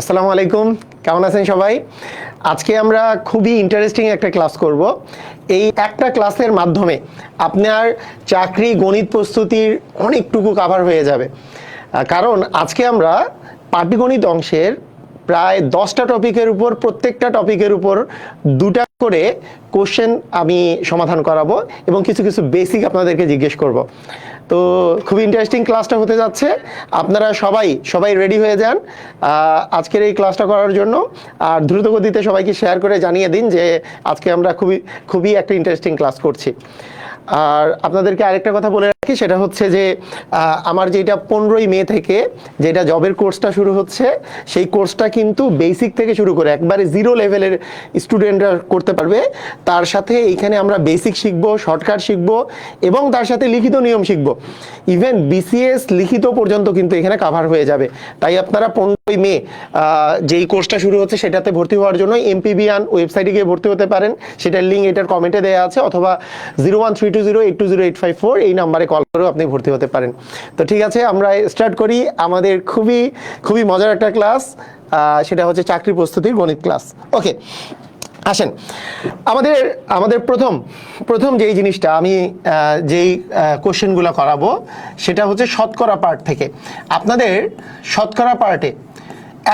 আসসালামু আলাইকুম। কেমন আছেন সবাই? আজকে আমরা খুবই ইন্টারেস্টিং একটা ক্লাস করব। এই একটা ক্লাসের মাধ্যমে আপনার চাকরি, গণিত প্রস্তুতির অনেকটুকু কাভার হয়ে যাবে। কারণ আজকে আমরা পাটিগণিত অংশের প্রায় দশটা টপিকের উপর, প্রত্যেকটা টপিকের উপর দুটা করে কোশ্চেন আমি সমাধান করাবো এবং কিছু কিছু বেসিক আপনাদেরকে জিজ্ঞেস করব। তো খুব ইন্টারেস্টিং ক্লাসটা হতে যাচ্ছে। আপনারা সবাই সবাই রেডি হয়ে যান আজকের এই ক্লাসটা করার জন্য। আর দ্রুত গতিতে সবাইকে শেয়ার করে জানিয়ে দিন যে আজকে আমরা খুবই খুবই একটা ইন্টারেস্টিং ক্লাস করছি। আর আপনাদেরকে আরেকটা কথা বলে রাখি সেটা হচ্ছে যে আমার যেটা পনেরোই মে থেকে যেটা জবের কোর্সটা শুরু হচ্ছে, সেই কোর্সটা কিন্তু বেসিক থেকে শুরু করে একবারে জিরো লেভেলের স্টুডেন্টরা করতে পারবে। তার সাথে এইখানে আমরা বেসিক শিখব, শর্টকাট শিখব এবং তার সাথে লিখিত নিয়ম শিখব। ইভেন বিসিএস লিখিত পর্যন্ত কিন্তু এখানে কাভার হয়ে যাবে। তাই আপনারা পনেরোই মে যেই কোর্সটা শুরু হচ্ছে সেটাতে ভর্তি হওয়ার জন্য এমপিবিআন ওয়েবসাইটে গিয়ে ভর্তি হতে পারেন। সেটার লিঙ্ক এটার কমেন্টে দেওয়া আছে, অথবা zero one three two zero eight two zero eight five four এই নাম্বারে কল করেও আপনি ভর্তি হতে পারেন। তো ঠিক আছে, আমরা স্টার্ট করি। আমাদের খুবই খুবই মজার একটা ক্লাস সেটা হচ্ছে চাকরি প্রস্তুতির গণিত ক্লাস ওকে আসেন, আমাদের আমাদের প্রথম প্রথম যেই জিনিসটা আমি যেই কোশ্চেনগুলো করাবো, সেটা হচ্ছে শতকরা পার্ট থেকে। আপনাদের শতকরা পার্টে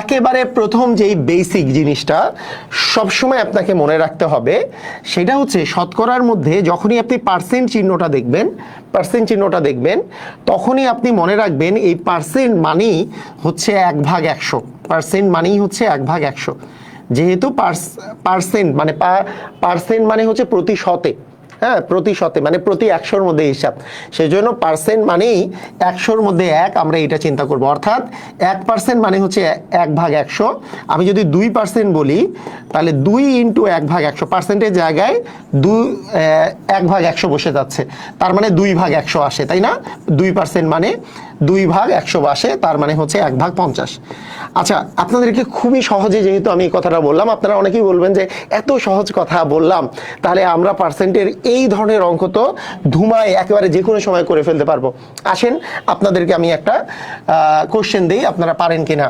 একেবারে প্রথম যেই বেসিক জিনিসটা সবসময় আপনাকে মনে রাখতে হবে, সেটা হচ্ছে শতকরার মধ্যে যখনই আপনি পার্সেন্ট চিহ্নটা দেখবেন পার্সেন্ট চিহ্নটা দেখবেন, তখনই আপনি মনে রাখবেন এই পার্সেন্ট মানেই হচ্ছে এক ভাগ একশো। পার্সেন্ট মানেই হচ্ছে এক ভাগ একশো। যেহেতু পার্সেন্ট মানে পার্সেন্ট মানে হচ্ছে প্রতি শতে। হ্যাঁ প্রতি শতে মানে প্রতি একশোর মধ্যে হিসাব। সেই জন্য পার্সেন্ট মানেই একশোর মধ্যে এক আমরা এটা চিন্তা করব। অর্থাৎ এক পার্সেন্ট মানে হচ্ছে এক ভাগ একশো। আমি যদি দুই পার্সেন্ট বলি, তাহলে দুই ইন্টু এক ভাগ একশো। পার্সেন্টের জায়গায় দুই এক ভাগ একশো বসে যাচ্ছে। তার মানে দুই ভাগ একশো আসে, তাই না? দুই পার্সেন্ট মানে দুই ভাগ একশো বাসে, তার মানে হচ্ছে এক ভাগ পঞ্চাশ। আচ্ছা আপনাদেরকে খুবই সহজে যেহেতু আমি এই কথাটা বললাম, আপনারা অনেকেই বলবেন যে এত সহজ কথা বললাম, তাহলে আমরা পার্সেন্টের এই ধরনের অঙ্ক তো ধুমায় একেবারে যে কোনো সময় করে ফেলতে পারব। আসেন, আপনাদেরকে আমি একটা কোশ্চেন দিই, আপনারা পারেন কিনা?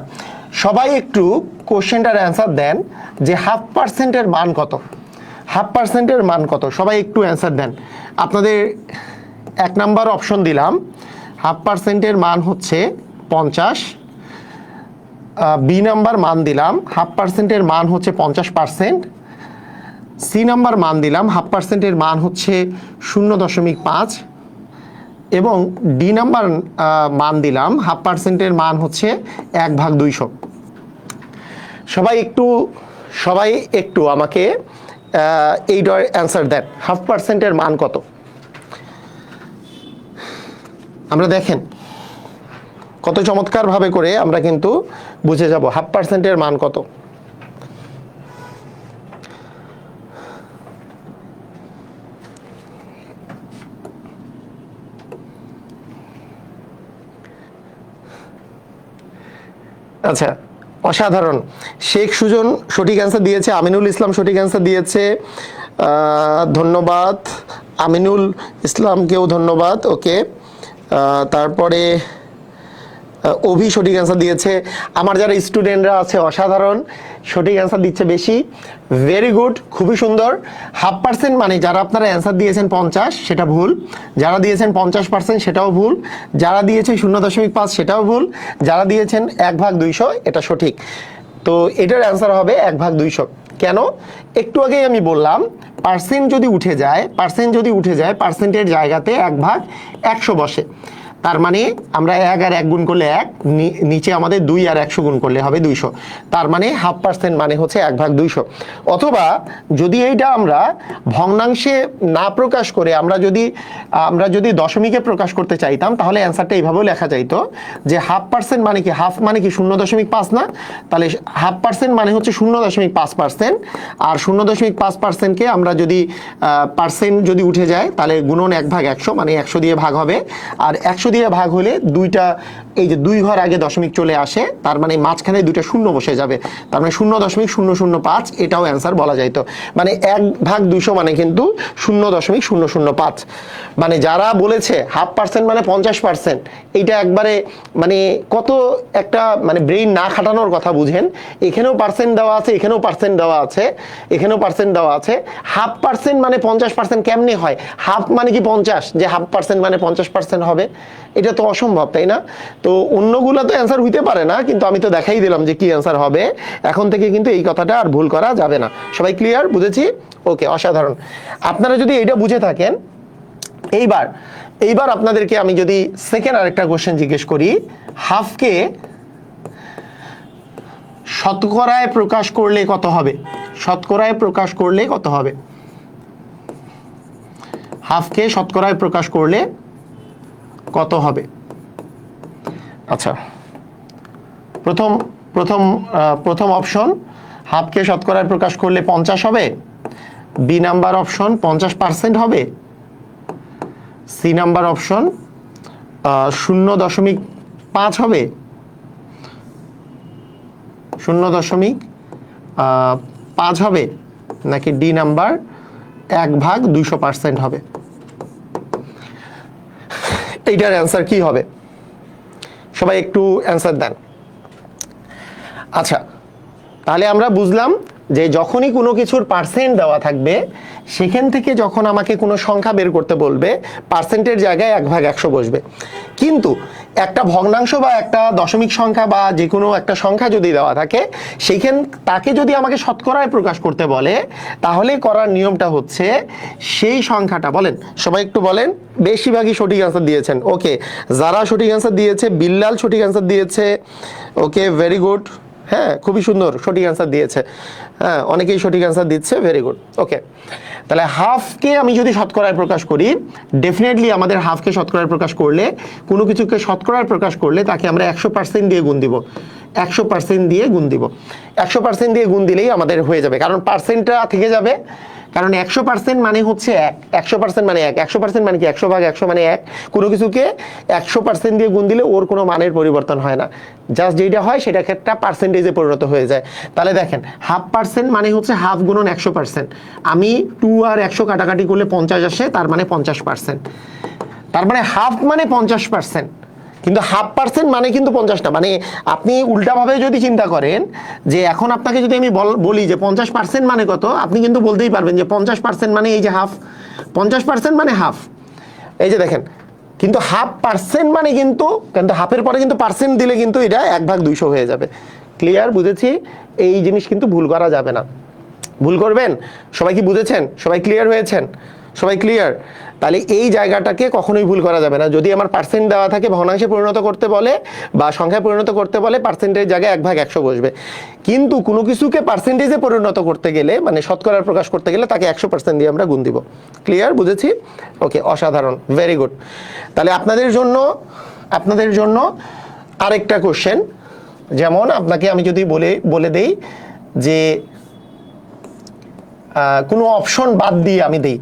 সবাই একটু কোশ্চেনটার অ্যান্সার দেন যে হাফ পার্সেন্টের মান কত? হাফ পার্সেন্টের মান কত? সবাই একটু অ্যান্সার দেন। আপনাদের এক নাম্বার অপশন দিলাম হাফ পার্সেন্টের মান হচ্ছে পঞ্চাশ। বি নাম্বার মান দিলাম হাফ পার্সেন্টের মান হচ্ছে পঞ্চাশ পার্সেন্ট। সি নাম্বার মান দিলাম হাফ পার্সেন্টের মান হচ্ছে শূন্য দশমিক পাঁচ। এবং ডি নাম্বার মান দিলাম হাফ পার্সেন্টের মান হচ্ছে এক ভাগ দুইশো। সবাই একটু সবাই একটু আমাকে আহ, এইটার অ্যান্সার দেন হাফ পার্সেন্টের মান কত? আমরা দেখেন, কত চমৎকারভাবে করে আমরা কিন্তু বুঝে যাব হাফ পার্সেন্টের মান কত। আচ্ছা অসাধারণ। শেখ সুজন সঠিক অ্যান্সার দিয়েছে, আমিনুল ইসলাম সঠিক অ্যান্সার দিয়েছে ধন্যবাদ। আমিনুল ইসলামকেও ধন্যবাদ, ওকে। তারপরে অভি সঠিক অ্যান্সার দিয়েছে। আমার যারা স্টুডেন্টরা আছে, অসাধারণ, সঠিক অ্যান্সার দিচ্ছে বেশি। ভেরি গুড খুবই সুন্দর। হাফ পার্সেন্ট মানে যারা আপনারা অ্যান্সার দিয়েছেন পঞ্চাশ, সেটা ভুল। যারা দিয়েছেন পঞ্চাশ পার্সেন্ট সেটাও ভুল। যারা দিয়েছেন শূন্য দশমিক পাঁচ, সেটাও ভুল। যারা দিয়েছেন এক ভাগ দুইশো, এটা সঠিক। তো এটার অ্যান্সার হবে এক ভাগ দুইশো। কেন? একটু আগেই আমি বললাম পার্সেন্ট যদি উঠে যায় পার্সেন্ট যদি উঠে যায় পার্সেন্টের জায়গাতে এক ভাগ একশো বসে। তার মানে আমরা এক আর এক গুণ করলে এক নিচে আমাদের দুই আর একশো গুণ করলে হবে দুইশো। তার মানে হাফ পার্সেন্ট মানে হচ্ছে এক ভাগ দুইশো। অথবা যদি এইটা আমরা ভগ্নাংশে না প্রকাশ করে আমরা যদি আমরা যদি দশমিকে প্রকাশ করতে চাইতাম, তাহলে অ্যান্সারটা এইভাবেও লেখা যাইতো যে হাফ পার্সেন্ট মানে কি, হাফ মানে কি শূন্য দশমিক পাঁচ না? তাহলে হাফ পার্সেন্ট মানে হচ্ছে শূন্য দশমিক পাঁচ পার্সেন্ট। আর শূন্য দশমিক পাঁচ পার্সেন্টকে আমরা যদি পার্সেন্ট যদি উঠে যায়, তাহলে গুণন এক ভাগ একশো মানে একশো দিয়ে ভাগ হবে। আর একশো দিয়ে ভাগ হলে দুইটা, এই যে দুই ঘর আগে দশমিক চলে আসে, তার মানে মাঝখানে দুইটা শূন্য বসে যাবে। তার মানে শূন্য দশমিক শূন্য শূন্য পাঁচ, এটাও অ্যান্সার বলা যাইতো মানে এক ভাগ দুশো মানে কিন্তু শূন্য দশমিক শূন্য শূন্য পাঁচ। মানে যারা বলেছে হাফ পার্সেন্ট মানে পঞ্চাশ পার্সেন্ট, এইটা একবারে মানে কত একটা মানে ব্রেইন না খাটানোর কথা বুঝেন। এখানেও পার্সেন্ট দেওয়া আছে, এখানেও পার্সেন্ট দেওয়া আছে, এখানেও পার্সেন্ট দেওয়া আছে। হাফ পার্সেন্ট মানে পঞ্চাশ পার্সেন্ট কেমনি হয়? হাফ মানে কি পঞ্চাশ? যে হাফ পার্সেন্ট মানে পঞ্চাশ পার্সেন্ট হবে। এটা তো অসম্ভব, তাই না? তো অন্যগুলো তো অ্যান্সার হইতে পারে না, কিন্তু আমি তো দেখাই দিলাম যে কি অ্যান্সার হবে। এখন থেকে কিন্তু এই কথাটা আর ভুল করা যাবে না। সবাই ক্লিয়ার বুঝেছি? ওকে অসাধারণ। আপনারা যদি এটা বুঝে থাকেন, এইবার এইবার আপনাদেরকে আমি যদি সেকেন্ড আরেকটা কোশ্চেন জিজ্ঞেস করি, হাফকে শতকরায় প্রকাশ করলে কত হবে? শতকরায় প্রকাশ করলে কত হবে? হাফকে শতকরায় প্রকাশ করলে কত হবে? আচ্ছা। প্রথম প্রথম প্রথম অপশন হাফকে শতকরায় প্রকাশ করলে পঞ্চাশ হবে। বি নাম্বার অপশন পঞ্চাশ পার্সেন্ট হবে। সি নাম্বার অপশন শূন্য দশমিক পাঁচ হবে। শূন্য দশমিক পাঁচ হবে। নাকি ডি নাম্বার এক ভাগ দুইশো পার্সেন্ট হবে। এইটার অ্যান্সার কি হবে? সবাই একটু অ্যান্সার দেন। আচ্ছা তাহলে আমরা বুঝলাম যে যখনই কোনো কিছুর পার্সেন্ট দেওয়া থাকবে সেখান থেকে যখন আমাকে কোনো সংখ্যা বের করতে বলবে পার্সেন্টের জায়গায় এক ভাগ একশো বসবে। কিন্তু একটা ভগ্নাংশ বা একটা দশমিক সংখ্যা বা যে কোনো একটা সংখ্যা যদি দেওয়া থাকে সেইখান তাকে যদি আমাকে শতকরায় প্রকাশ করতে বলে, তাহলে করার নিয়মটা হচ্ছে সেই সংখ্যাটা, বলেন, সবাই একটু বলেন, বেশিরভাগই সঠিক অ্যান্সার দিয়েছেন, ওকে, যারা সঠিক অ্যান্সার দিয়েছে, বিল্লাল সঠিক অ্যান্সার দিয়েছে, ওকে ভেরি গুড হ্যাঁ খুবই সুন্দর সঠিক অ্যান্সার দিয়েছে। হ্যাঁ অনেকেই সঠিক অ্যান্সার দিচ্ছে ভেরি গুড ওকে তাহলে হাফকে আমি যদি শতকরায় প্রকাশ করি ডেফিনেটলি আমাদের হাফকে শতকরায় প্রকাশ করলে, কোনো কিছুকে শতকরায় প্রকাশ করলে তাকে আমরা একশো পার্সেন্ট দিয়ে গুণ দিব। একশো পার্সেন্ট দিয়ে গুণ দিব। একশো পার্সেন্ট দিয়ে গুণ দিলেই আমাদের হয়ে যাবে, কারণ পার্সেন্টটা থেকে যাবে কারণ একশো পার্সেন্ট মানে হচ্ছে এক। একশো পার্সেন্ট মানে এক। একশো পার্সেন্ট মানে কি? একশো ভাগ একশো মানে এক। কোনো কিছুকে একশো পার্সেন্ট দিয়ে গুণ দিলে ওর কোনো মানের পরিবর্তন হয় না। জাস্ট যেটা হয়, সেটা একটা পার্সেন্টেজে পরিণত হয়ে যায়। তাহলে দেখেন, হাফ পার্সেন্ট মানে হচ্ছে হাফ গুণন একশো পার্সেন্ট আমি টু আর একশো কাটাকাটি করলে পঞ্চাশ আসে, তার মানে পঞ্চাশ পার্সেন্ট তার মানে হাফ মানে পঞ্চাশ পার্সেন্ট কিন্তু হাফ পার্সেন্ট মানে কিন্তু পঞ্চাশ না। মানে আপনি উল্টাভাবে যদি চিন্তা করেন যে এখন আপনাকে যদি আমি বলি যে পঞ্চাশ পার্সেন্ট মানে কত, আপনি কিন্তু বলতেই পারবেন যে পঞ্চাশ পার্সেন্ট মানে এই যে হাফ পঞ্চাশ পার্সেন্ট মানে হাফ এই যে দেখেন, কিন্তু হাফ পার্সেন্ট মানে কিন্তু কিন্তু হাফের পরে কিন্তু পার্সেন্ট দিলে কিন্তু এটা এক ভাগ দুইশো হয়ে যাবে। ক্লিয়ার বুঝেছি? এই জিনিস কিন্তু ভুল করা যাবে না। ভুল করবেন? সবাই কি বুঝেছেন? সবাই ক্লিয়ার হয়েছেন? সবাই ক্লিয়ার তাহলে এই জায়গাটাকে কখনোই ভুল করা যাবে না। যদি আমার পার্সেন্ট দেওয়া থাকে, ভগ্নাংশে পরিণত করতে বলে বা সংখ্যায় পরিণত করতে বলে পার্সেন্টের জায়গায় এক ভাগ একশো বসবে। কিন্তু কোনো কিছুকে পার্সেন্টেজে পরিণত করতে গেলে মানে শতকরার প্রকাশ করতে গেলে তাকে একশো পার্সেন্ট দিয়ে আমরা গুণ দিব। ক্লিয়ার বুঝেছি? ওকে অসাধারণ। ভেরি গুড তাহলে আপনাদের জন্য আপনাদের জন্য আরেকটা কোশ্চেন যেমন আপনাকে আমি যদি বলে বলে দেই যে কোনো অপশন বাদ দিয়ে আমি দিই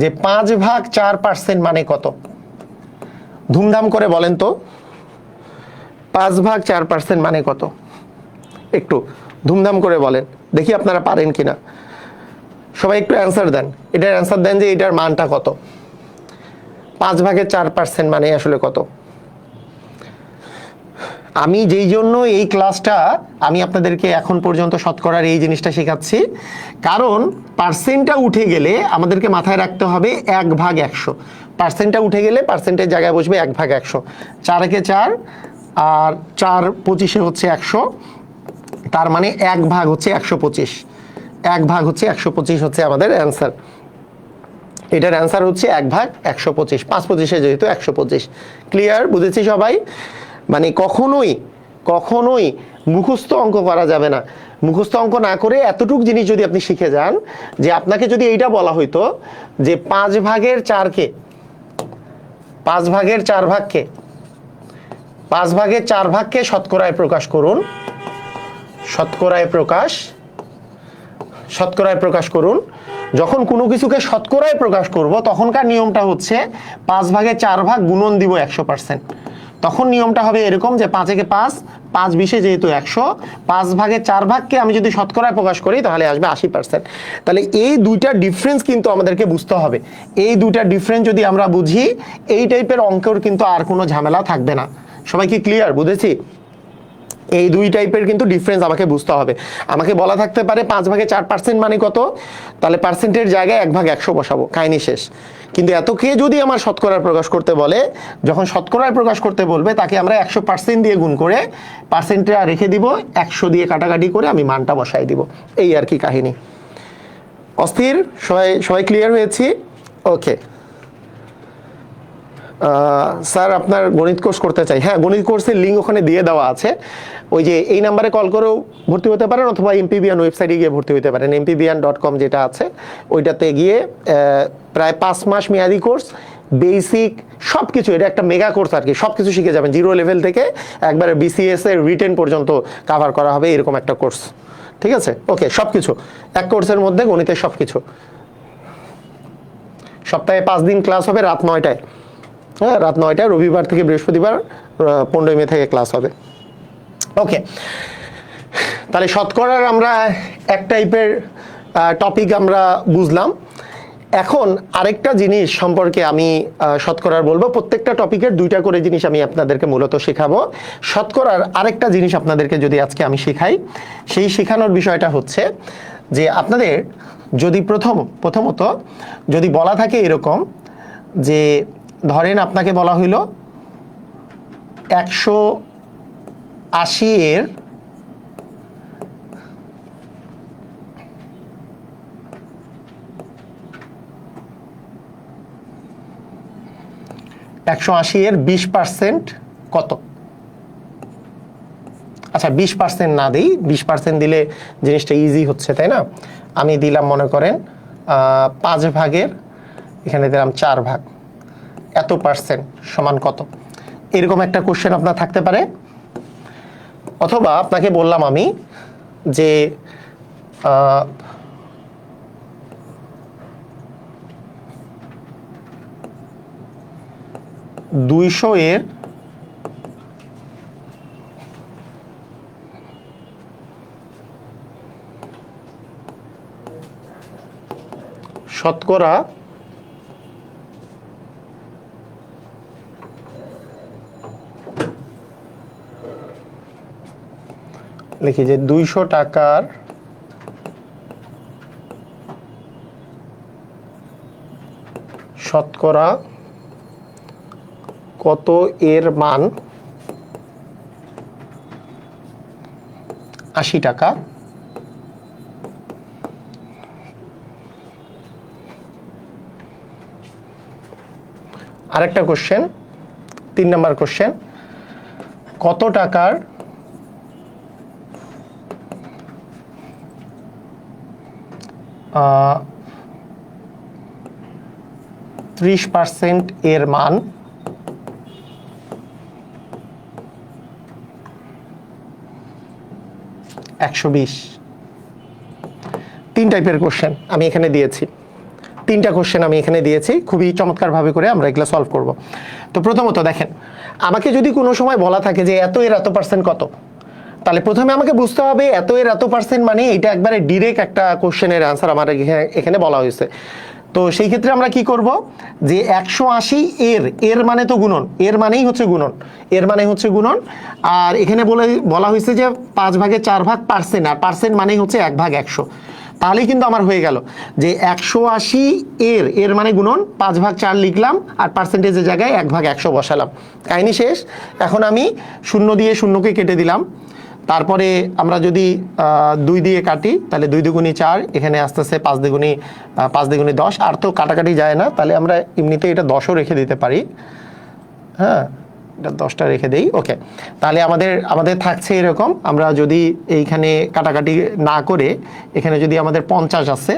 যে পাঁচ ভাগ চার পার্সেন্ট মানে কত? ধুমধাম করে বলেন তো, পাঁচ ভাগ চার পার্সেন্ট মানে কত? একটু ধুমধাম করে বলেন, দেখি আপনারা পারেন কিনা। সবাই একটু অ্যান্সার দেন, এটার অ্যান্সার দেন যে এটার মানটা কত? পাঁচ ভাগের চার পার্সেন্ট মানে আসলে কত? আমি যেই জন্য এই ক্লাসটা আমি আপনাদেরকে এখন পর্যন্ত শতকরার এই জিনিসটা শেখাচ্ছি, কারণ পার্সেন্টটা উঠে গেলে আমাদেরকে মাথায় রাখতে হবে এক ভাগ একশো। পার্সেন্টটা উঠে গেলে পার্সেন্টের জায়গায় বসবে এক ভাগ একশো। চারকে চার, আর চার পঁচিশে হচ্ছে একশো, তার মানে এক ভাগ হচ্ছে একশো পঁচিশ। এক ভাগ হচ্ছে একশো পঁচিশ হচ্ছে আমাদের অ্যান্সার এটার অ্যান্সার হচ্ছে এক ভাগ একশো পঁচিশ। পাঁচ পঁচিশে যেহেতু একশো পঁচিশ। ক্লিয়ার বুঝেছি সবাই? মানে কখনোই কখনোই মুখস্থ অঙ্ক করা যাবে না। মুখস্থ অঙ্ক না করে এতটুক জিনিস যদি আপনি শিখে যান, যে আপনাকে যদি এইটা বলা হইতো, যে পাঁচ ভাগের চারকে পাঁচ ভাগের চার ভাগকে পাঁচ ভাগের চার ভাগকে শতকরায় প্রকাশ করুন। শতকরায় প্রকাশ শতকরায় প্রকাশ করুন। যখন কোনো কিছুকে শতকরায় প্রকাশ করব, তখনকার নিয়মটা হচ্ছে পাঁচ ভাগে চার ভাগ গুণন দিব একশো পার্সেন্ট। তখন নিয়মটা হবে এরকম যে পাঁচ একে পাঁচ পাঁচ বিশে যেহেতু একশো, পাঁচ ভাগে চার ভাগকে আমি যদি শতকরায় প্রকাশ করি তাহলে আসবে আশি পার্সেন্ট তাহলে এই দুইটা ডিফারেন্স কিন্তু আমাদেরকে বুঝতে হবে। এই দুইটা ডিফারেন্স যদি আমরা বুঝি, এই টাইপের অঙ্কের কিন্তু আর কোনো ঝামেলা থাকবে না। সবাই কি ক্লিয়ার বুঝেছি? এই দুই টাইপের কিন্তু ডিফারেন্স আমাকে বুঝতে হবে। আমাকে বলা থাকতে পারে পাঁচ ভাগে চার পার্সেন্ট মানে কত? তাহলে পার্সেন্টের জায়গায় এক ভাগ একশো বসাবো। কাহিনি শেষ। কিন্তু এত কে যদি আমার শতকরায় প্রকাশ করতে বলে, যখন শতকরায় প্রকাশ করতে বলবে, তাকে আমরা একশো পার্সেন্ট দিয়ে গুণ করে পার্সেন্টটা রেখে দিব, একশো দিয়ে কাটাকাটি করে আমি মানটা বসাই দিব। এই আর কি কাহিনী। অস্থির? সবাই সবাই ক্লিয়ার হয়েছি? ওকে স্যার, আপনার গণিত কোর্স করতে চাই। হ্যাঁ গণিত কোর্সের লিঙ্ক ওখানে দিয়ে দেওয়া আছে। ওই যে এই নাম্বারে কল করেও ভর্তি হতে পারেন অথবা এমপিবিয়ান ওয়েবসাইটে গিয়ে ভর্তি হতে পারেন। এমপিবিয়ান ডট কম যেটা আছে, ওইটাতে গিয়ে প্রায় পাঁচ মাস মেয়াদি কোর্স, বেসিক সব কিছু এটা একটা মেগা কোর্স আর কি সব কিছু শিখে যাবেন। জিরো লেভেল থেকে একবারে বিসিএস এর রিটেন পর্যন্ত কাভার করা হবে এরকম একটা কোর্স। ঠিক আছে? ওকে সব কিছু এক কোর্সের মধ্যে গণিতের সব কিছু সপ্তাহে পাঁচ দিন ক্লাস হবে রাত নয়টায়। হ্যাঁ রাত নয়টায় রবিবার থেকে বৃহস্পতিবার পনেরোই মে থেকে ক্লাস হবে। ওকে। তাহলে শতকরার আমরা এক টাইপের টপিক আমরা বুঝলাম। এখন আরেকটা জিনিস সম্পর্কে আমি শতকরার বলব। প্রত্যেকটা টপিকের দুইটা করে জিনিস আমি আপনাদেরকে মূলত শেখাবো। শতকরার আরেকটা জিনিস আপনাদেরকে যদি আজকে আমি শেখাই, সেই শেখানোর বিষয়টা হচ্ছে যে আপনাদের যদি প্রথম, প্রথমত যদি বলা থাকে এরকম যে ধরেন আপনাকে বলা হইল একশো আশি এর একশো আশি এর বিশ পার্সেন্ট কত? আচ্ছা বিশ পার্সেন্ট না দিই, বিশ পার্সেন্ট দিলে জিনিসটা ইজি হচ্ছে, তাই না? আমি দিলাম, মনে করেন পাঁচ ভাগের, এখানে দিলাম চার ভাগ। এত পার্সেন্ট সমান কত? এরকম একটা কোশ্চেন আপনার থাকতে পারে। অথবা আপনাকে বললাম আমি যে দুইশো এর শতকরা লিখি যে দুইশো টাকার শতকরা কত এর মান? আশি টাকা। আরেকটা কোশ্চেন তিন নম্বর কোশ্চেন কত টাকার ত্রিশ পার্সেন্ট এর মান। একশো বিশ। তিন টাইপের কোশ্চেন আমি এখানে দিয়েছি। তিনটা কোশ্চেন আমি এখানে দিয়েছি, খুবই চমৎকারভাবে করে আমরা এগুলো সলভ করব। তো প্রথমত দেখেন, আমাকে যদি কোনো সময় বলা থাকে যে এত এর এত পার্সেন্ট কত তাহলে প্রথমে আমাকে বুঝতে হবে এত এর এত পার্সেন্ট মানে এটা একবারে ডিরেক্ট একটা কোশ্চেনের আনসার আমার এখানে বলা হয়েছে। তো সেই ক্ষেত্রে আমরা কি করব? যে একশো আশি এর এর মানে তো গুণন, এর মানেই হচ্ছে গুণন, এর মানে হচ্ছে গুণন। আর এখানে বলে, বলা হয়েছে যে পাঁচ ভাগে চার ভাগ পার্সেন্ট আর পার্সেন্ট মানেই হচ্ছে এক ভাগ একশো। তাহলেই কিন্তু আমার হয়ে গেল যে একশো আশি এর এর মানে গুণন, পাঁচ ভাগ চার লিখলাম, আর পার্সেন্টেজের জায়গায় এক ভাগ একশো বসালাম। কাহিনী শেষ। এখন আমি শূন্য দিয়ে শূন্যকে কেটে দিলাম। তারপরে আমরা যদি দুই দিয়ে কাটি, তাহলে দুই দুগুণি চার, এখানে আস্তে আস্তে পাঁচ দ্বিগুণি পাঁচ দ্বিগুণি দশ, আর তো কাটাকাটি যায় না, তাহলে আমরা এমনিতে এটা দশও রেখে দিতে পারি। হ্যাঁ এটা দশটা রেখে দেই, ওকে। তাহলে আমাদের আমাদের থাকছে এরকম, আমরা যদি এইখানে কাটাকাটি না করে, এখানে যদি আমাদের পঞ্চাশ আছে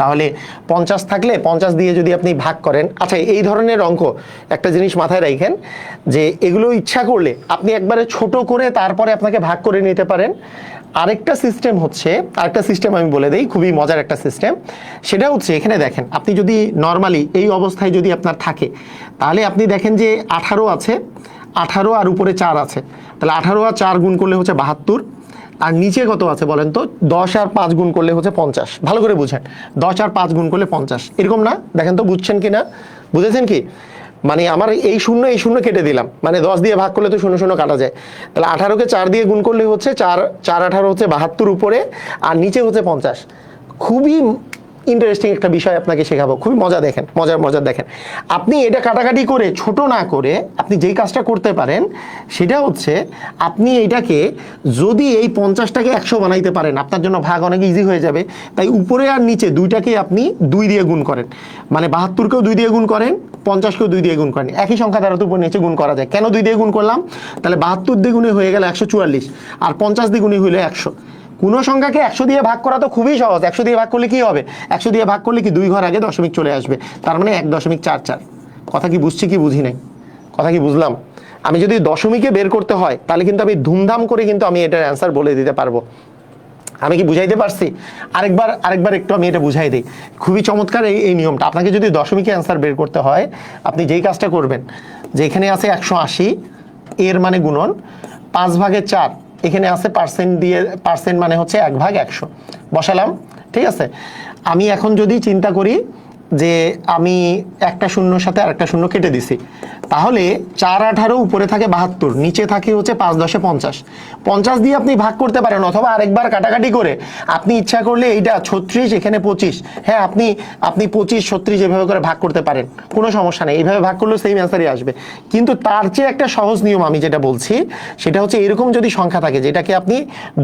তাহলে পঞ্চাশ থাকলে পঞ্চাশ দিয়ে যদি আপনি ভাগ করেন আচ্ছা এই ধরনের অঙ্ক একটা জিনিস মাথায় রাখেন যে এগুলো ইচ্ছা করলে আপনি একবারে ছোট করে তারপরে আপনাকে ভাগ করে নিতে পারেন। আরেকটা সিস্টেম হচ্ছে, আরেকটা সিস্টেম আমি বলে দিই, খুবই মজার একটা সিস্টেম সেটা হচ্ছে এখানে দেখেন, আপনি যদি নর্মালি এই অবস্থায় যদি আপনার থাকে, তাহলে আপনি দেখেন যে আঠারো আছে, আঠারো আর উপরে চার আছে। তাহলে আঠারো আর চার গুণ করলে হচ্ছে বাহাত্তর। আর নিচে কত আছে বলেন তো? দশ আর পাঁচ গুণ করলে হচ্ছে পঞ্চাশ। ভালো করে বুঝেন। দশ আর পাঁচ গুণ করলে পঞ্চাশ। এরকম না? দেখেন তো বুঝছেন কি না বুঝেছেন কি? মানে আমার এই শূন্য এই শূন্য কেটে দিলাম। মানে দশ দিয়ে ভাগ করলে তো শূন্য শূন্য কাটা যায়। তাহলে আঠারোকে চার দিয়ে গুণ করলে হচ্ছে চার চার আঠারো হচ্ছে বাহাত্তর উপরে, আর নিচে হচ্ছে পঞ্চাশ। খুবই ইন্টারেস্টিং একটা বিষয় আপনাকে শেখাবো। খুবই মজা দেখেন, মজার মজার দেখেন। আপনি এটা কাটাকাটি করে, ছোট না করে আপনি যেই কাজটা করতে পারেন, সেটা হচ্ছে আপনি এটাকে যদি এই পঞ্চাশটাকে একশো বানাইতে পারেন, আপনার জন্য ভাগ অনেক ইজি হয়ে যাবে। তাই উপরে আর নিচে দুইটাকে আপনি দুই দিয়ে গুণ করেন। মানে বাহাত্তরকেও দুই দিয়ে গুণ করেন, পঞ্চাশকেও দুই দিয়ে গুণ করেন। একই সংখ্যা দ্বারা তো উপর নিচে গুণ করা যায়। কেন দুই দিয়ে গুণ করলাম? তাহলে বাহাত্তর দ্বিগুণে হয়ে গেল একশো চুয়াল্লিশ, আর পঞ্চাশ দ্বিগুণে হইল একশো। কোনো সংখ্যাকে একশো দিয়ে ভাগ করা তো খুবই সহজ। একশো দিয়ে ভাগ করলে কি হবে? একশো দিয়ে ভাগ করলে কি দুই ঘর আগে দশমিক চলে আসবে? তার মানে এক দশমিক চার চার। কথা কি বুঝছি কি বুঝি নাই? কথা কি বুঝলাম? আমি যদি দশমিকে বের করতে হয়, তাহলে কিন্তু আমি ধুমধাম করে কিন্তু আমি এটার অ্যান্সার বলে দিতে পারব। আমি কি বুঝাইতে পারছি? আরেকবার আরেকবার একটু আমি এটা বুঝাই দিই। খুবই চমৎকার এই এই নিয়মটা। আপনাকে যদি দশমিকে অ্যান্সার বের করতে হয়, আপনি যেই কাজটা করবেন যে এখানে আছে একশো আশি, এর মানে গুণন। পাঁচ ভাগের চার এখানে আছে পার্সেন্ট দিয়ে পার্সেন্ট মানে হচ্ছে এক ভাগ একশো। বসালাম, ঠিক আছে? আমি এখন যদি চিন্তা করি যে আমি একটা শূন্যর সাথে আরেকটা শূন্য কেটে দিছি তাহলে চার আঠারো উপরে থাকে বাহাত্তর, নিচে থাকে হচ্ছে পাঁচ দশে পঞ্চাশ। পঞ্চাশ দিয়ে আপনি ভাগ করতে পারেন অথবা আরেকবার কাটাকাটি করে। আপনি ইচ্ছা করলে এইটা ছত্রিশ, এখানে পঁচিশ। হ্যাঁ আপনি আপনি পঁচিশ, ছত্রিশ এভাবে করে ভাগ করতে পারেন। কোনো সমস্যা নেই, এইভাবে ভাগ করলেও সেম অ্যান্সারই আসবে। কিন্তু তার চেয়ে একটা সহজ নিয়ম আমি যেটা বলছি, সেটা হচ্ছে এরকম যদি সংখ্যা থাকে, যেটাকে আপনি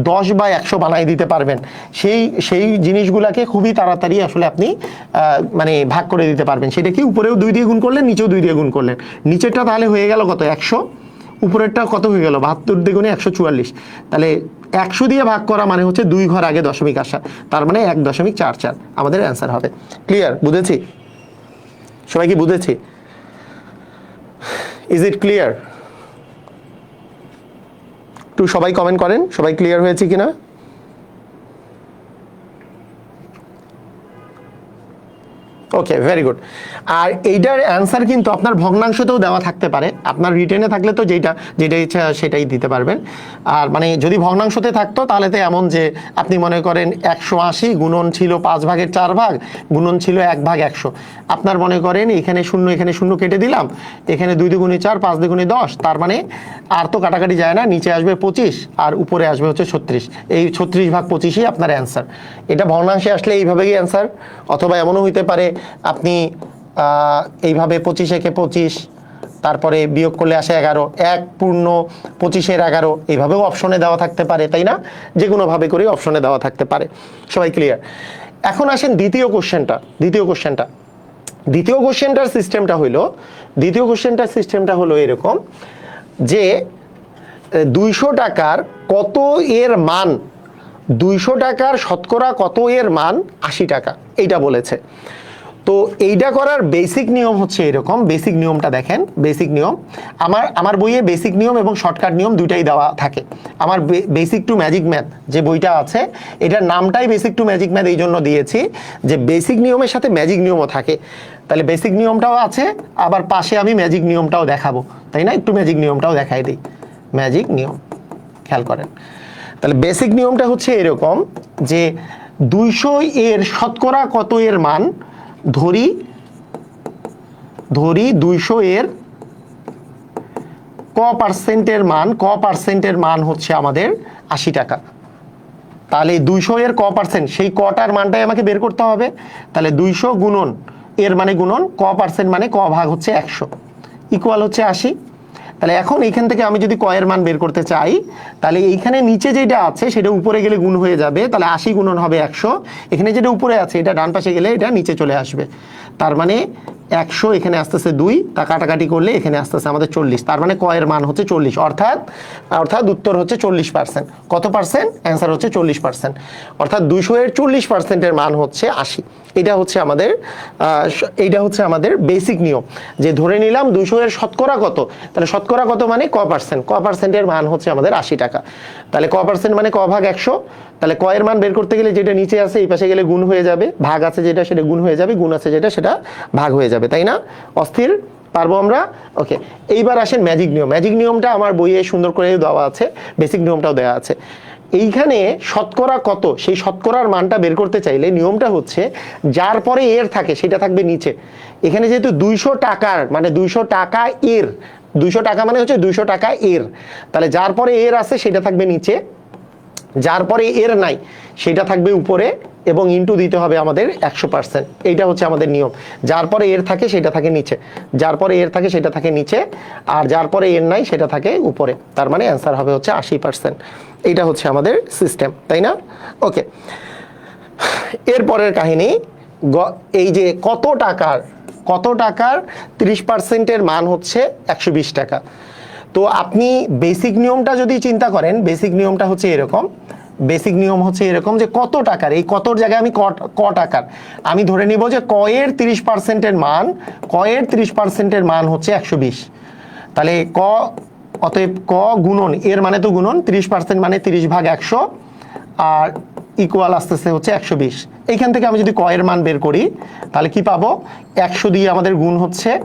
দশ বা একশো বানাই দিতে পারবেন, সেই সেই জিনিসগুলাকে খুবই তাড়াতাড়ি আসলে আপনি মানে ভাগ করে দিতে পারবেন। সেটা কি উপরেও দুই দিয়ে গুণ করলেন, নিচেও দুই দিয়ে গুণ করলেন। নিচেরটা তাহলে হয়ে গেল কত? একশো। উপরেরটা কত হয়ে গেল? বাহাত্তর দ্বিগুণে একশো চুয়াল্লিশ। তাহলে একশো দিয়ে ভাগ করা মানে হচ্ছে দুই ঘর আগে দশমিক আসা। তার মানে এক দশমিক চার চার। আমাদের অ্যান্সার হবে। ক্লিয়ার? বুঝেছি? সবাই কি বুঝেছি? ইজ ইট ক্লিয়ার একটু সবাই কমেন্ট করেন। সবাই ক্লিয়ার হয়েছে কিনা? ওকে ভেরি গুড আর এইটার অ্যান্সার কিন্তু আপনার ভগ্নাংশতেও দেওয়া থাকতে পারে। আপনার রিটেনে থাকলে তো যেটা যেটা ইচ্ছা সেটাই দিতে পারবেন। আর মানে যদি ভগ্নাংশতে থাকতো, তাহলে তো এমন যে আপনি মনে করেন একশো আশি গুণন ছিল পাঁচ ভাগের চার ভাগ, গুণন ছিল এক ভাগ একশো। আপনার মনে করেন এখানে শূন্য এখানে শূন্য কেটে দিলাম, এখানে দুই দুগুণে চার, পাঁচ দুগুণে দশ, তার মানে আর তো কাটাকাটি যায় না, নিচে আসবে পঁচিশ, আর উপরে আসবে হচ্ছে ছত্রিশ। এই ছত্রিশ ভাগ পঁচিশই আপনার অ্যান্সার এটা ভগ্নাংশে আসলে এইভাবেই অ্যান্সার অথবা এমনও হইতে পারে আপনি এইভাবে পঁচিশ একে পঁচিশ, তারপরে বিয়োগ করলে আসে এগারো, এক পূর্ণ পঁচিশের এগারো, এইভাবেও অপশনে দেওয়া থাকতে পারে, তাই না? যে কোনোভাবে করেই অপশনে দেওয়া থাকতে পারে। সবাই ক্লিয়ার এখন আসেন দ্বিতীয় কোশ্চেনটা দ্বিতীয় কোশ্চেনটা দ্বিতীয় কোশ্চেনটার সিস্টেমটা হইল, দ্বিতীয় কোশ্চেনটার সিস্টেমটা হলো এরকম যে, দুইশো টাকার কত এর মান, দুইশো টাকার শতকরা কত এর মান আশি টাকা, এইটা বলেছে। তো এইটা করার বেসিক নিয়ম হচ্ছে এরকম। বেসিক নিয়মটা দেখেন। বেসিক নিয়ম। আমার আমার বইয়ে বেসিক নিয়ম এবং শর্টকাট নিয়ম দুইটাই দেওয়া থাকে। আমার বেসিক টু ম্যাজিক ম্যাথ যে বইটা আছে, এটার নামটাই বেসিক টু ম্যাজিক ম্যাথ এই জন্য দিয়েছি যে বেসিক নিয়মের সাথে ম্যাজিক নিয়মও থাকে। তাহলে বেসিক নিয়মটাও আছে, আবার পাশে আমি ম্যাজিক নিয়মটাও দেখাবো। তাই না? একটু ম্যাজিক নিয়মটাও দেখাই দিই। ম্যাজিক নিয়ম। খেয়াল করেন। তাহলে বেসিক নিয়মটা হচ্ছে এরকম যে দুইশো এর শতকরা কত এর মান? ধরি ধরি দুইশো এর ক পার্সেন্টের মান, ক পার্সেন্টের মান হচ্ছে আমাদের আশি টাকা। তাহলে দুইশো এর ক পার্সেন্ট, সেই কটার মানটাই আমাকে বের করতে হবে। তাহলে দুইশো গুণন এর মানে গুণন, ক পার্সেন্ট মানে ক ভাগ হচ্ছে একশো। ইকুয়াল হচ্ছে আশি। তাহলে এখন এইখান থেকে আমি যদি কয়ের মান বের করতে চাই, তাহলে এইখানে নিচে যেটা আছে সেটা উপরে গেলে গুণ হয়ে যাবে, তাহলে আশি গুণন হবে একশো। এখানে যেটা উপরে আছে, এটা ডান পাশে গেলে এটা নিচে চলে আসবে। তার মানে একশো, এখানে আসতেছে দুই, তা কাটাকাটি করলে এখানে আসতেছে আমাদের চল্লিশ। তার মানে কয়ের মান হচ্ছে চল্লিশ। অর্থাৎ অর্থাৎ উত্তর হচ্ছে চল্লিশ পার্সেন্ট কত পার্সেন্ট অ্যান্সার হচ্ছে চল্লিশ পার্সেন্ট অর্থাৎ দুশো এর চল্লিশ পার্সেন্টের মান হচ্ছে আশি। এটা হচ্ছে আমাদের এইটা হচ্ছে আমাদের বেসিক নিয়ম। যে ধরে নিলাম দুশো এর শতকরা কত, তাহলে শতকরা কত মানে ক পার্সেন্ট ক পার্সেন্টের মান হচ্ছে আমাদের আশি টাকা। তাহলে ক পার্সেন্ট মানে ক ভাগ একশো। তাহলে কয়ের মান বের করতে গেলে যেটা নিচে আছে, এই পাশে গেলে গুণ হয়ে যাবে। ভাগ আছে যেটা, সেটা গুণ হয়ে যাবে। গুণ আছে যেটা, সেটা ভাগ হয়ে যাবে। তাই না? অস্থির, পারব আমরা? ওকে এইবার আসেন ম্যাজিক নিয়ম। ম্যাজিক নিয়মটা আমার বইয়ে সুন্দর করে দেওয়া আছে বেসিক নিয়মটাও দেওয়া আছে। এইখানে শতকরা কত? সেই শতকরার মানটা বের করতে চাইলে নিয়মটা হচ্ছে, যার পরে এর থাকে, সেটা থাকবে নিচে। এখানে যেহেতু দুইশো টাকার মানে দুইশো টাকা এর, দুইশো টাকা মানে হচ্ছে দুইশো টাকা এর। তাহলে যার পরে এর আছে, সেটা থাকবে নিচে। যার পরে এর নাই, সেটা থাকবে উপরে। এবং ইনটু দিতে হবে আমাদের একশো পার্সেন্ট এইটা হচ্ছে আমাদের নিয়ম। যার পরে এর থাকে, সেটা থাকে নিচে। যার পরে এর থাকে, সেটা থাকে নিচে। আর যার পরে এর নাই, সেটা থাকে উপরে। তার মানে অ্যান্সার হবে হচ্ছে আশি পার্সেন্ট এইটা হচ্ছে আমাদের সিস্টেম তাই না? ওকে এরপরের কাহিনী এই যে কত টাকার কত টাকার ত্রিশ পার্সেন্টের মান হচ্ছে একশো বিশ টাকা। তো আপনি বেসিক নিয়মটা যদি চিন্তা করেন বেসিক নিয়মটা হচ্ছে এরকম। বেসিক নিয়ম হচ্ছে এরকম যে কত টাকার, এই কতর জায়গায় আমি ক- টাকার আমি ধরে নিব যে কয়ের তিরিশ পার্সেন্টের মান, কয়ের তিরিশ পার্সেন্টের মান হচ্ছে একশো বিশ। তাহলে ক, অতএব ক গুণন, এর মানে তো গুণন, তিরিশ পার্সেন্ট মানে তিরিশ ভাগ একশো, আর ইকুয়াল আসতেছে হচ্ছে একশো বিশ। এইখান থেকে আমি যদি কয়ের মান বের করি, তাহলে কি পাবো? একশো দিয়ে আমাদের গুণ হচ্ছে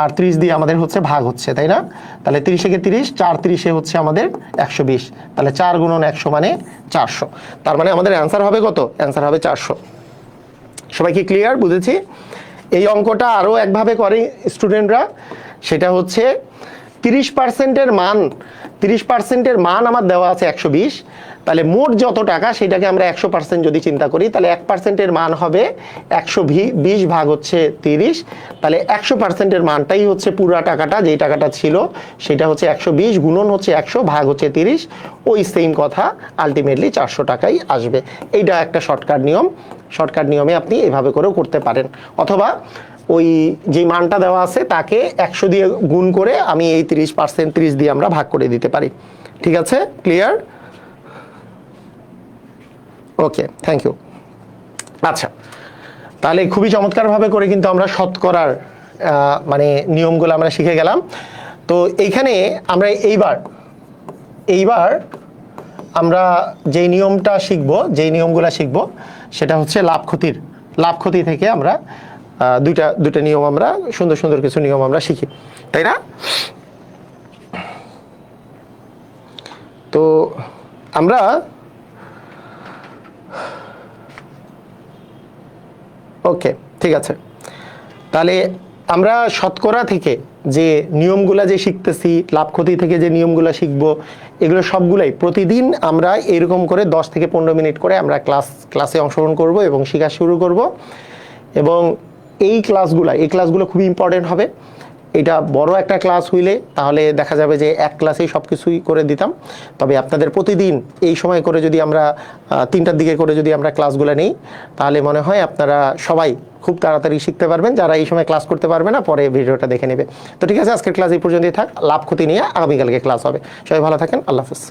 আর ত্রিশ দিয়ে আমাদের হচ্ছে ভাগ হচ্ছে, তাই না? তাহলে তিরিশে কে তিরিশ, চার তিরিশে হচ্ছে আমাদের একশো বিশ। তাহলে চার গুণন একশো মানে চারশো। তার মানে আমাদের অ্যান্সার হবে কত? অ্যান্সার হবে চারশো। সবাই কি ক্লিয়ার বুঝেছি? এই অঙ্কটা আরও একভাবে করে স্টুডেন্টরা সেটা হচ্ছে তিরিশ পার্সেন্টের মান, তিরিশ পার্সেন্টের মান আমার দেওয়া আছে একশো বিশ। তাহলে মোট যত টাকা সেটাকে আমরা একশো পার্সেন্ট যদি চিন্তা করি, তাহলে এক পার্সেন্টের মান হবে একশো বিশ ভাগ হচ্ছে তিরিশ। তাহলে একশো পার্সেন্টের মানটাই হচ্ছে পুরা টাকাটা, যেই টাকাটা ছিল সেটা হচ্ছে একশো বিশ গুণন হচ্ছে একশো ভাগ হচ্ছে তিরিশ। ওই সেম কথা আলটিমেটলি চারশো টাকাই আসবে। এইটা একটা শর্টকাট নিয়ম। শর্টকাট নিয়মে আপনি এভাবে করেও করতে পারেন। অথবা ওই যে মানটা দেওয়া আছে তাকে একশো দিয়ে গুণ করে আমি এই তিরিশ পার্সেন্ট তিরিশ দিয়ে আমরা ভাগ করে দিতে পারি। ঠিক আছে? ক্লিয়ার ওকে থ্যাংক ইউ আচ্ছা তাহলে খুবই চমৎকারভাবে করে কিন্তু আমরা শতকরার মানে নিয়মগুলো আমরা শিখে গেলাম। তো এইখানে আমরা এইবার এইবার আমরা যেই নিয়মটা শিখব, যেই নিয়মগুলো শিখব, সেটা হচ্ছে লাভ ক্ষতির, লাভ ক্ষতি থেকে আমরা দুইটা দুইটা নিয়ম আমরা, সুন্দর সুন্দর কিছু নিয়ম আমরা শিখি, তাই না? তো আমরা ওকে ঠিক আছে। তাহলে আমরা শতকরা থেকে যে নিয়মগুলা যে শিখতেছি, লাভ ক্ষতি থেকে যে নিয়মগুলো শিখব, এগুলো সবগুলাই প্রতিদিন আমরা এরকম করে দশ থেকে পনেরো মিনিট করে আমরা ক্লাস, ক্লাসে অংশগ্রহণ করব এবং শেখা শুরু করব। এবং এই ক্লাসগুলো এই ক্লাসগুলো খুবই ইম্পর্টেন্ট হবে। এটা বড় একটা ক্লাস হইলে তাহলে দেখা যাবে যে এক ক্লাসেই সব কিছুই করে দিতাম। তবে আপনাদের প্রতিদিন এই সময় করে যদি আমরা তিনটার দিকে করে যদি আমরা ক্লাসগুলো নেই, তাহলে মনে হয় আপনারা সবাই খুব তাড়াতাড়ি শিখতে পারবেন। যারা এই সময় ক্লাস করতে পারবে না, পরে ভিডিওটা দেখে নেবে। তো ঠিক আছে, আজকের ক্লাস এই পর্যন্তই থাক। লাভ ক্ষতি নিয়ে আগামীকালকে ক্লাস হবে। সবাই ভালো থাকেন। আল্লাহ হাফিজ।